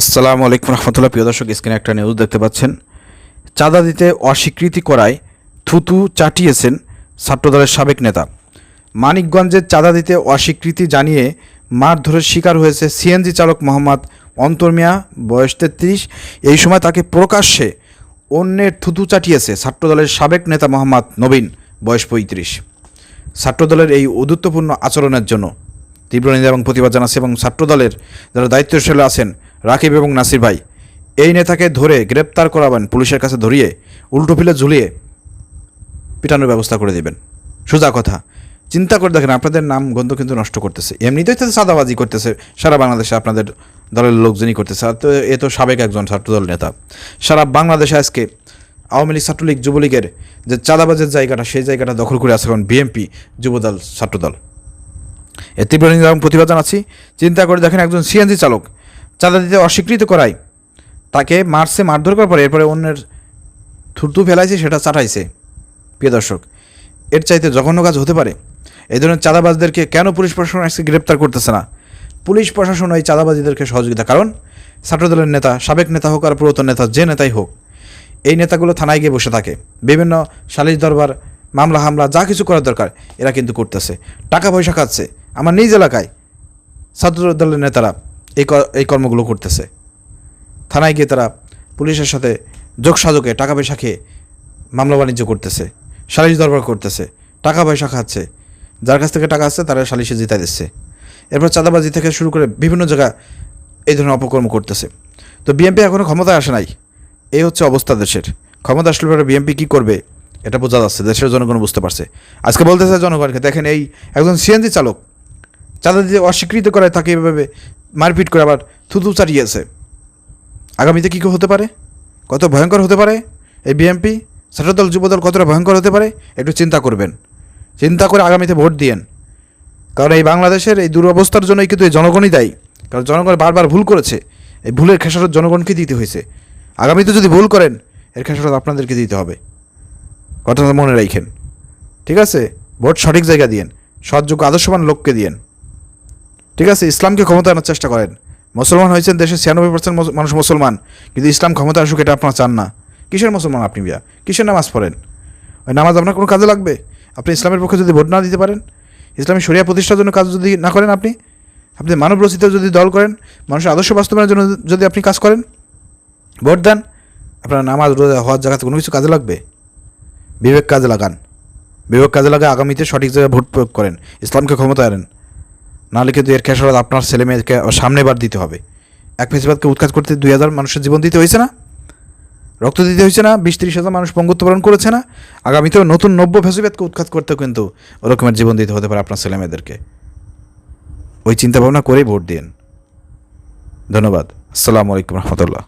আসসালামু আলাইকুম রহমতুল্লাহ। প্রিয় দর্শক, স্ক্রিনে একটা নিউজ দেখতে পাচ্ছেন। চাঁদা দিতে অস্বীকৃতি করায় থুতু চাটিয়েছেন ছাত্রদলের সাবেক নেতা। মানিকগঞ্জের চাঁদা দিতে অস্বীকৃতি জানিয়ে মারধরের শিকার হয়েছে সিএনজি চালক মোহাম্মদ অন্তর মিয়া, বয়স তেত্রিশ। এই সময় তাকে প্রকাশ্যে অন্যের থুতু চাটিয়েছে ছাত্রদলের সাবেক নেতা মোহাম্মদ নবীন, বয়স পঁয়ত্রিশ। ছাত্রদলের এই উদ্যুত্বপূর্ণ আচরণের জন্য তীব্র নিন্দা এবং প্রতিবাদ জানাচ্ছে এবং ছাত্রদলের যারা দায়িত্বশীল আছেন রাকিব এবং নাসির ভাই, এই নেতাকে ধরে গ্রেপ্তার করাবেন পুলিশের কাছে ধরিয়ে উল্টো ফিলে ঝুলিয়ে পিটানোর ব্যবস্থা করে দেবেন। সোজা কথা, চিন্তা করে দেখেন আপনাদের নাম গন্ধ কিন্তু নষ্ট করতেছে। এমনিতেই তো সাদাবাজি করতেছে, সারা বাংলাদেশে আপনাদের দলের লোকজনই করতেছে, আর তো এ তো সাবেক একজন ছাত্রদল নেতা। সারা বাংলাদেশে আজকে আওয়ামী লীগ, ছাত্রলীগ, যুবলীগের যে চাঁদাবাজের জায়গাটা, সেই জায়গাটা দখল করে আছে এখন বিএমপি যুবদল ছাত্রদল। এর তীব্র এবং প্রতিবাদ জানাচ্ছি। চিন্তা করে দেখেন একজন সিএনজি চালক চাঁদা দিতে অস্বীকৃত করায়। তাকে মারছে, মারধর করার পরে এরপরে অন্যের থুরতু ফেলাইছে, সেটা চাটাইছে। প্রিয় দর্শক, এর চাইতে জঘন্য কাজ হতে পারে। এই ধরনের চাঁদাবাজদেরকে কেন পুলিশ প্রশাসন আজকে গ্রেপ্তার করতেছে না? পুলিশ প্রশাসন এই চাঁদাবাজিদেরকে সহযোগিতা, কারণ ছাত্রদলের নেতা, সাবেক নেতা হোক আর পুরাতন নেতা, যে নেতাই হোক, এই নেতাগুলো থানায় গিয়ে বসে থাকে। বিভিন্ন সালিশ দরবার, মামলা, হামলা, যা কিছু করার দরকার, এরা কিন্তু করতেছে। টাকা পয়সা খাচ্ছে। আমার নিজ এলাকায় ছাত্র দলের নেতারা এই এই কর্মগুলো করতেছে। থানায় গিয়ে তারা পুলিশের সাথে যোগসাযোগে টাকা পয়সা খেয়ে মামলা বাণিজ্য করতেছে, সালিশ দরবার করতেছে, টাকা পয়সা খাচ্ছে। যার কাছ থেকে টাকা আসছে তারা সালিশে জিতাই দিচ্ছে। এরপর চাঁদাবাজি থেকে শুরু করে বিভিন্ন জায়গা এই ধরনের অপকর্ম করতেছে। তো বিএনপি এখনও ক্ষমতায় আসে নাই। এই হচ্ছে অবস্থা দেশের। ক্ষমতা আসলে পরে বিএনপি কী করবে, এটা বোঝা যাচ্ছে। দেশের জনগণ বুঝতে পারছে। আজকে বলতেছে জনগণকে, দেখেন এই একজন সিএনজি চালক, চাঁদা দিতে অস্বীকৃত করে তাকে এভাবে মারপিট করে আবার থুতু চাটিয়েছে আগামীতে কী কী হতে পারে? কত ভয়ঙ্কর হতে পারে? এই বিএনপি ছাত্রদল, যুবদল কতটা ভয়ঙ্কর হতে পারে? একটু চিন্তা করবেন। চিন্তা করে আগামীতে ভোট দিয়েন। কারণ এই বাংলাদেশের এই দুরবস্থার জন্যই কিন্তু এই জনগণই দায়ী। কারণ জনগণ বারবার ভুল করেছে। এই ভুলের খেসারত জনগণকে দিতে হয়েছে। আগামীতে যদি ভুল করেন, এর খেসারত আপনাদেরকে দিতে হবে। কথাটা মনে রাখেন। ঠিক আছে? ভোট সঠিক জায়গা দিয়েন। সৎযোগ্য, আদর্শবান লোককে দিয়েন। ঠিক আছে, ইসলামকে ক্ষমতা আনার চেষ্টা করেন। মুসলমান হয়েছেন দেশের ছিয়ানব্বই পার্সেন্ট মানুষ মুসলমান, কিন্তু ইসলাম ক্ষমতা আসুক এটা আপনারা চান না। কিসের মুসলমান আপনি বিয়া কিসের নামাজ পড়েন? ওই নামাজ আপনার কোনো কাজে লাগবে? আপনি ইসলামের পক্ষে যদি ভোট না দিতে পারেন, ইসলামী শরিয়া প্রতিষ্ঠার জন্য কাজ যদি না করেন আপনি আপনি মানব রচিত যদি দল করেন, মানুষের আদর্শ বাস্তবায়নের জন্য যদি আপনি কাজ করেন, ভোট দেন, আপনার নামাজ, রোজা হওয়ার জায়গাতে কোনো কিছু কাজে লাগবে? বিবেক কাজে লাগান। বিবেক কাজে লাগায় আগামীতে সঠিক জায়গায় ভোট প্রয়োগ করেন। ইসলামকে ক্ষমতা আনেন। নাহলে কিন্তু এর খেসারত আপনার ছেলে মেয়েকে সামনে বার দিতে হবে। এক ফেসবাদকে উৎখাত করতে দুই হাজার মানুষের জীবন দিতে হয়েছে না। রক্ত দিতে হয়েছে না, বিশ তিরিশ হাজার মানুষ পঙ্গুত্ববরণ করেছে না। আগামীতেও নতুন নব্য ফেসবাদকে উৎখাত করতেও কিন্তু ওরকমের জীবন দিতে হতে পারে আপনার ছেলে মেয়েদেরকে। ওই চিন্তাভাবনা করেই ভোট দিন ধন্যবাদ। আসসালামু আলাইকুম রহমতুল্লাহ।